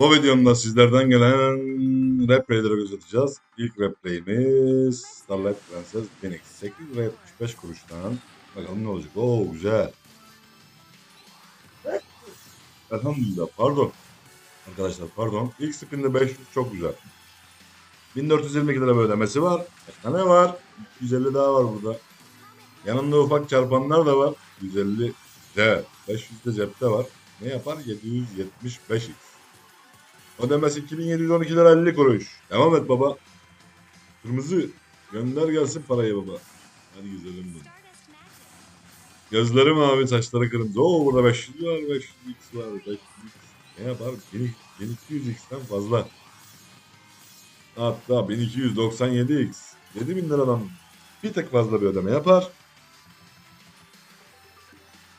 Bu videomda sizlerden gelen replayleri göz atacağız. İlk replayimiz Starlight Princess Phoenix. 8 lira 75 kuruştan. Bakalım ne olacak. Oo güzel. Elhamdülillah pardon. Arkadaşlar pardon. İlk spinde 500 çok güzel. 1422 lira ödemesi var. Başka ne var? 250 daha var burada. Yanında ufak çarpanlar da var. 150 de 500 de cepte var. Ne yapar? 775x. Ödemesi 2712 lira 50 kuruş. Devam et baba. Kırmızı. Gönder gelsin parayı baba. Hadi güzelim benim. Gözleri mavi, saçları kırmızı. Oo burada 500 var, 500x var, 500x. Ne yapar? 1200x'ten fazla. Hatta 1297x. 7000 liradan bir tek fazla bir ödeme yapar.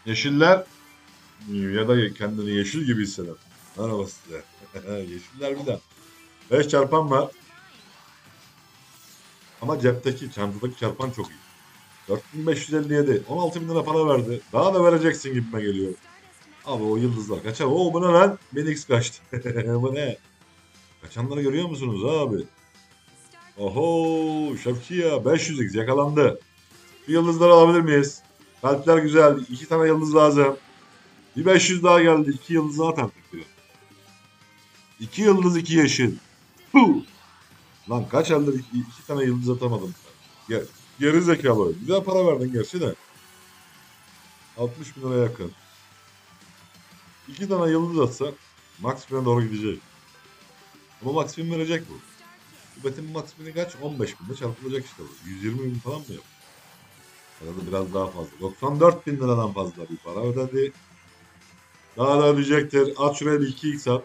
Yeşiller ya da kendini yeşil gibi hisseder. Merhaba size. Yeşiller bir de. 5 çarpan var. Ama cepteki, çantadaki çarpan çok iyi. 4557. 16 bin lira para verdi. Daha da vereceksin gibime geliyor. Abi o yıldızlar kaçar. Oo bu ne lan? 1000x kaçtı. bu ne? Kaçanları görüyor musunuz abi? Oho Şevkiya 500x yakalandı. Bir yıldızlar alabilir miyiz? Kalpler güzel. İki tane yıldız lazım. Bir 500 daha geldi. İki yıldız daha taktık. İki yıldız iki yeşil. Puh. Lan kaç elde iki, iki tane yıldız atamadım. Gel. Geri zekalı. Güzel para verdin gerçi de. 60 bin lira yakın. İki tane yıldız atsa Max Pin'e doğru gidecek. Ama Max Pin verecek bu. Betin Max Pin'i kaç? 15 binde çarpılacak işte bu. 120 bin falan mı yapıyor? Ya da biraz daha fazla. 94 bin liradan fazla bir para ödedi. Daha da ödeyecektir. At şuraya bir 2x at.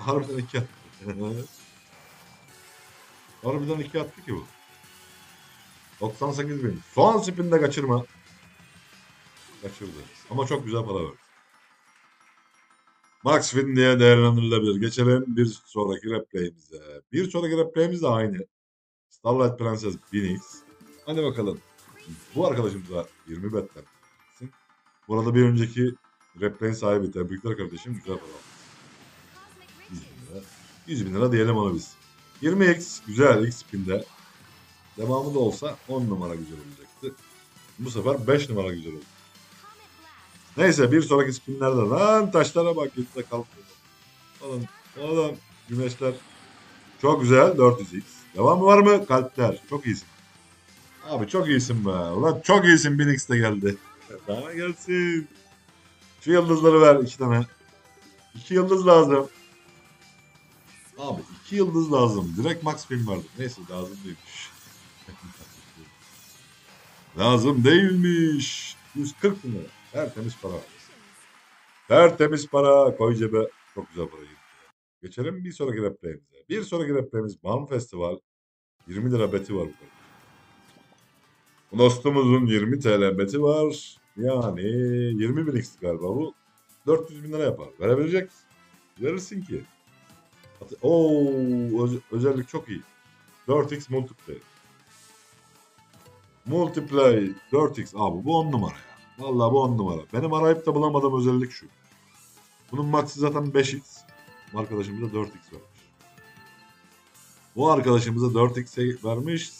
Harbiden 2 attı. Harbiden 2 attı ki bu. 98 bin. Son spinde kaçırma. Kaçırdı. Ama çok güzel para verdi. Max Fin diye değerlendirilebilir. Geçelim bir sonraki replayimize. Bir sonraki replayimiz de aynı. Starlight Princess Phoenix. Hadi bakalım. Bu arkadaşımız da 20 betten. Bu arada bir önceki replay'in sahibi. Tebrikler kardeşim. Güzel para aldı. 100 bin lira. 100 bin lira diyelim ona biz. 20x güzel x spinde. Devamı da olsa 10 numara güzel olacaktı. Bu sefer 5 numara güzel oldu. Neyse bir sonraki spinlerde lan taşlara bak yüzde kalkıyor. Falan. Oğlum güneşler. Çok güzel 400x. Devamı var mı? Kalpler. Çok iyisin. Abi çok iyisin be. Ulan çok iyisin 1000x de geldi. Daha gelsin. Şu yıldızları ver iki tane. İki yıldız lazım. Abi iki yıldız lazım. Direkt max pin vardı. Neyse lazım değilmiş. lazım değilmiş. 140 bin lira. Tertemiz para. Tertemiz para. Koy cebe. Çok güzel para girdi. Geçelim bir sonraki replayimize. Bir sonraki replayimiz Balm Festival. 20 lira beti var. Bu dostumuzun 20 TL beti var. Yani 20 bin x galiba bu. 400 bin lira yapar. Verebilecek misin? Verirsin ki. Oo, öz- özellik çok iyi. 4x multiplayer. Multiplay 4x abi bu 10 numara ya. Vallahi bu 10 numara. Benim arayıp da bulamadığım özellik şu. Bunun max'ı zaten 5x. Bu arkadaşımıza 4x vermiş. Bu arkadaşımıza 4x vermiş.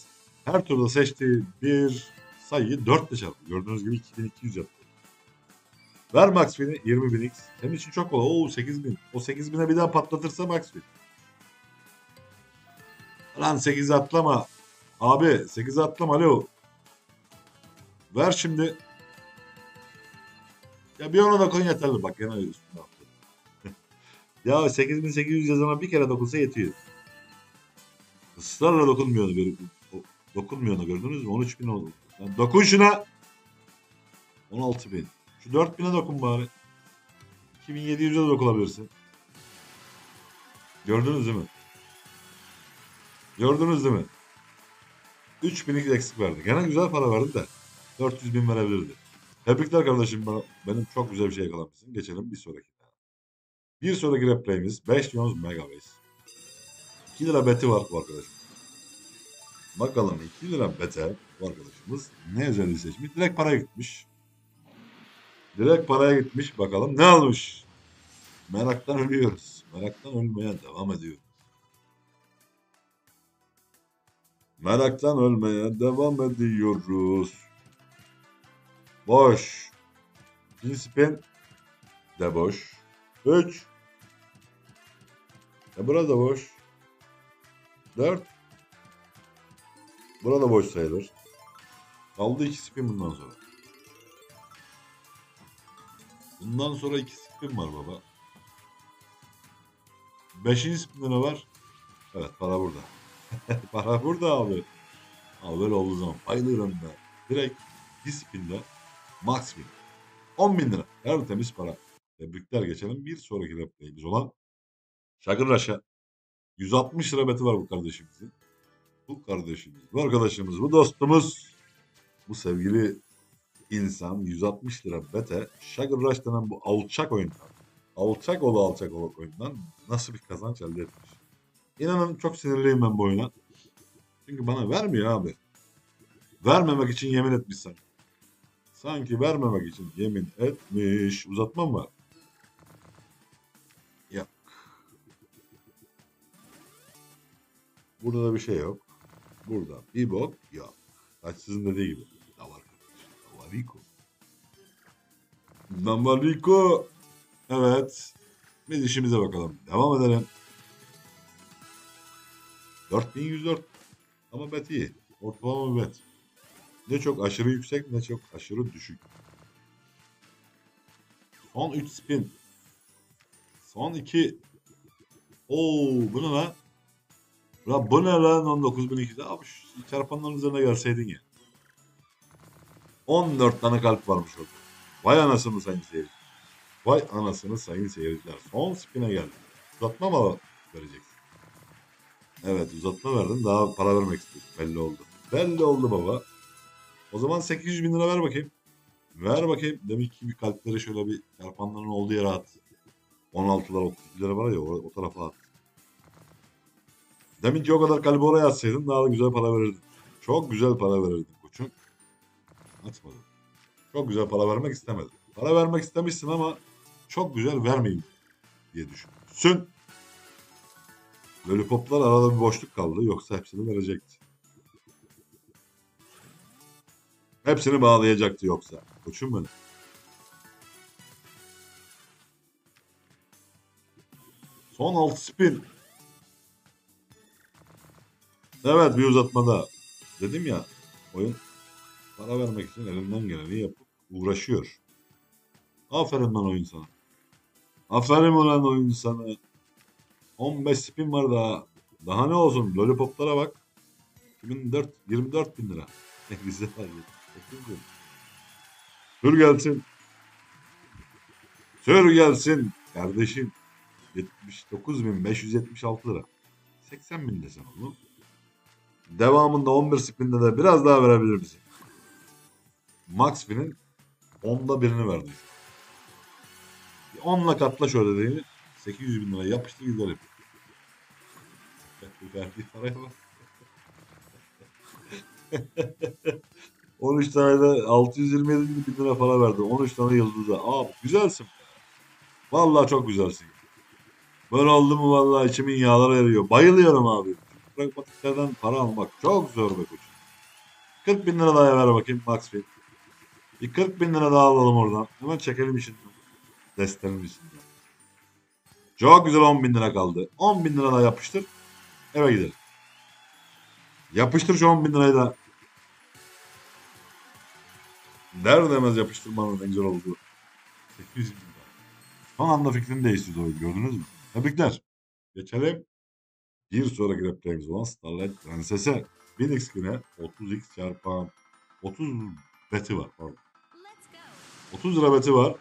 Her turda seçtiği bir sayıyı 4 ile çarptı. Gördüğünüz gibi 2200 yaptı. Ver max pin'i 20.000x. Senin için çok kolay. Oo 8000. O 8000'e bir daha patlatırsa max. Lan 8'e atlama. Abi 8'e atlama alo. Ver şimdi. Ya bir ona dokun yeterli. Bak gene üstüne attı. ya 8800 yazana bir kere dokunsa yetiyor. Israrla dokunmuyor. Böyle, o- dokunmuyor ona gördünüz mü? 13 bin oldu. Lan dokun şuna. 16 bin. Şu 4000'e dokun bari. 2700'e de dokunabilirsin. Gördünüz değil mi? Gördünüz değil mi? 3000'lik eksik verdi. Gene güzel para verdi de. 400 bin verebilirdi. Tebrikler kardeşim. Benim çok güzel bir şey yakalamışsın. Geçelim bir sonraki. Bir sonraki replayimiz 5 Yons Megabase. 2 lira beti var bu arkadaşım. Bakalım 2 lira bete bu arkadaşımız ne özelliği seçmiş? Direkt paraya gitmiş. Direkt paraya gitmiş. Bakalım ne almış? Meraktan ölüyoruz. Meraktan ölmeye devam ediyoruz. Meraktan ölmeye devam ediyoruz. Boş. İkinci de boş. 3. E burada boş. 4. Burada boş sayılır. Kaldı 2 spin bundan sonra. Bundan sonra 2 spin var baba. 5. spinde ne var? Evet para burada. para burada abi. Abi böyle olduğu zaman bayılıyorum ben. Direkt bir spinde max win. 10 bin lira. Her temiz para. Tebrikler geçelim. Bir sonraki replayimiz olan Şakır Raş'a. 160 lira beti var bu kardeşimizin. Bu kardeşimiz, bu arkadaşımız, bu dostumuz, bu sevgili insan 160 lira bete Şakır Rush denen bu alçak oyundan, alçak ola alçak ola oyundan nasıl bir kazanç elde etmiş. İnanın çok sinirliyim ben bu oyuna. Çünkü bana vermiyor abi. Vermemek için yemin etmiş sanki. Sanki vermemek için yemin etmiş. Uzatmam var. Yok. Burada da bir şey yok. Burada bir bok yok. Kaçsızın dediği gibi. Kardeş. Davariko. Davariko. Evet. Biz işimize bakalım. Devam edelim. 4104. Ama bet iyi. Ortalama bir bet. Ne çok aşırı yüksek ne çok aşırı düşük. Son 3 spin. Son 2. Oo bu ne lan? La bu ne lan 19.200? Abi şu çarpanların üzerine gelseydin ya. 14 tane kalp varmış orada. Vay anasını sayın seyirciler. Vay anasını sayın seyirciler. Son spin'e geldi. Uzatma mı vereceksin? Evet uzatma verdin. Daha para vermek istiyorsun. Belli oldu. Belli oldu baba. O zaman 800 bin lira ver bakayım. Ver bakayım. Demek ki bir kalpleri şöyle bir çarpanların olduğu yere at. 16'lar 32'ler var ya o, o tarafa at. Demin ki o kadar kalbi oraya atsaydın daha da güzel para verirdin. Çok güzel para verirdin koçum. Atmadın. Çok güzel para vermek istemedin. Para vermek istemişsin ama çok güzel vermeyeyim diye düşünmüşsün. Lollipoplar arada bir boşluk kaldı. Yoksa hepsini verecekti. Hepsini bağlayacaktı yoksa. Koçum benim. Son 6 spin. Evet bir uzatmada. Dedim ya oyun para vermek için elinden geleni yapıp uğraşıyor. Aferin lan oyun sana. Aferin ulan oyun sana. 15 spin var daha. Daha ne olsun? Lollipoplara bak. 24, 24 bin lira. Ne güzel. Sür gelsin. Sür gelsin. Kardeşim. 79.576 lira. 80 bin desem onu. Devamında 11 spinde de biraz daha verebilir misin? Max 10'da birini verdi. 10'la katla şöyle dediğini 800 bin lira yapıştı gidelim. Verdiği paraya bak. 13 tane de 627 bin lira para verdi. 13 tane yıldıza. Abi güzelsin. Vallahi çok güzelsin. Böyle oldu mu vallahi içimin yağları eriyor. Bayılıyorum abi. Pragmatiklerden para almak çok zor be koç. 40 bin lira daha ver bakayım Max Fit. Bir 40 bin lira daha alalım oradan. Hemen çekelim işinden. Destenin işinden. Çok güzel 10 bin lira kaldı. 10 bin lira daha yapıştır. Eve gidelim. Yapıştır şu 10 bin lirayı da. Der demez yapıştırmanın en güzel olduğu. 800 bin lira. Son anda fikrini değiştirdi oyun gördünüz mü? Tebrikler. Geçelim. Bir sonraki replayimiz olan Starlight Prenses'e 1000x güne 30x çarpan 30 beti var. Pardon. 30 lira beti var.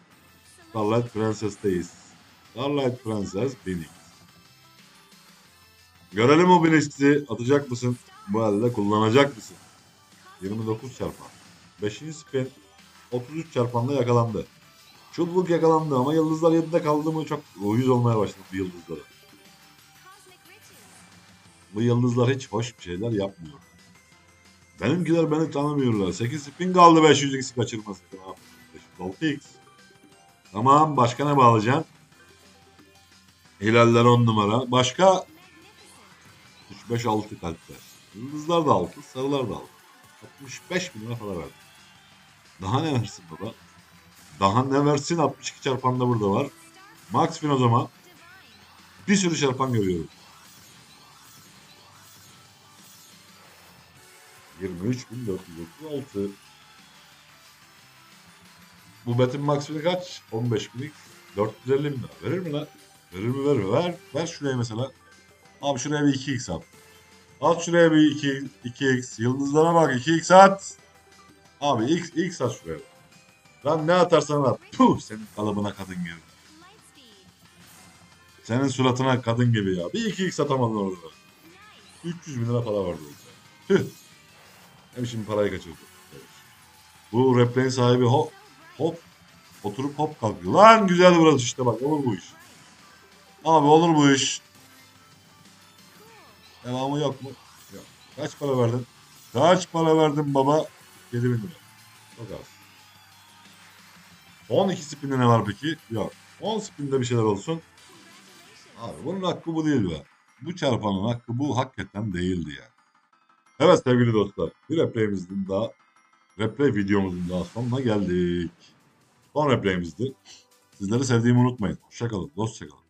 Starlight Prenses'teyiz. Starlight Prenses 1000x. Görelim o 1000x'i atacak mısın? Bu elde kullanacak mısın? 29 çarpan. 5. spin 33 çarpanla yakalandı. Çulluk yakalandı ama yıldızlar 7'de kaldı mı çok uyuz olmaya başladı bu yıldızlara. Bu yıldızlar hiç hoş bir şeyler yapmıyor. Benimkiler beni tanımıyorlar. 8 spin kaldı 500x kaçırması. 506x. Tamam başka ne bağlayacaksın? Hilaller 10 numara. Başka 3, 5, 6 kalpler. Yıldızlar da 6, sarılar da 6. 65 bin lira para verdim. Daha ne versin baba? Daha ne versin? 62 çarpan da burada var. Max fin o zaman. Bir sürü çarpan görüyoruz. 23.436 Bu betin maksimum kaç? 15 binlik 450 bin lira. Verir mi lan? Verir mi verir mi? Ver, ver şuraya mesela. Abi şuraya bir 2x at. At şuraya bir 2, 2x. Yıldızlara bak 2x at. Abi x, x at şuraya. Lan ne atarsan at. Puh senin kalıbına kadın gibi. Senin suratına kadın gibi ya. Bir 2x atamadın orada. 300 bin lira para vardı orada. Hem şimdi parayı kaçırdı. Evet. Bu replay'in sahibi hop hop oturup hop kalkıyor. Lan güzel burası işte bak olur bu iş. Abi olur bu iş. Devamı yok mu? Yok. Kaç para verdin? Kaç para verdin baba? 7 bin lira. Çok az. 12 spinde ne var peki? Yok. 10 spinde bir şeyler olsun. Abi bunun hakkı bu değil be. Bu çarpanın hakkı bu hakikaten değildi yani. Evet sevgili dostlar. Bir replayimizin daha replay videomuzun daha sonuna geldik. Son replayimizdi. Sizleri sevdiğimi unutmayın. Hoşçakalın. Dostçakalın.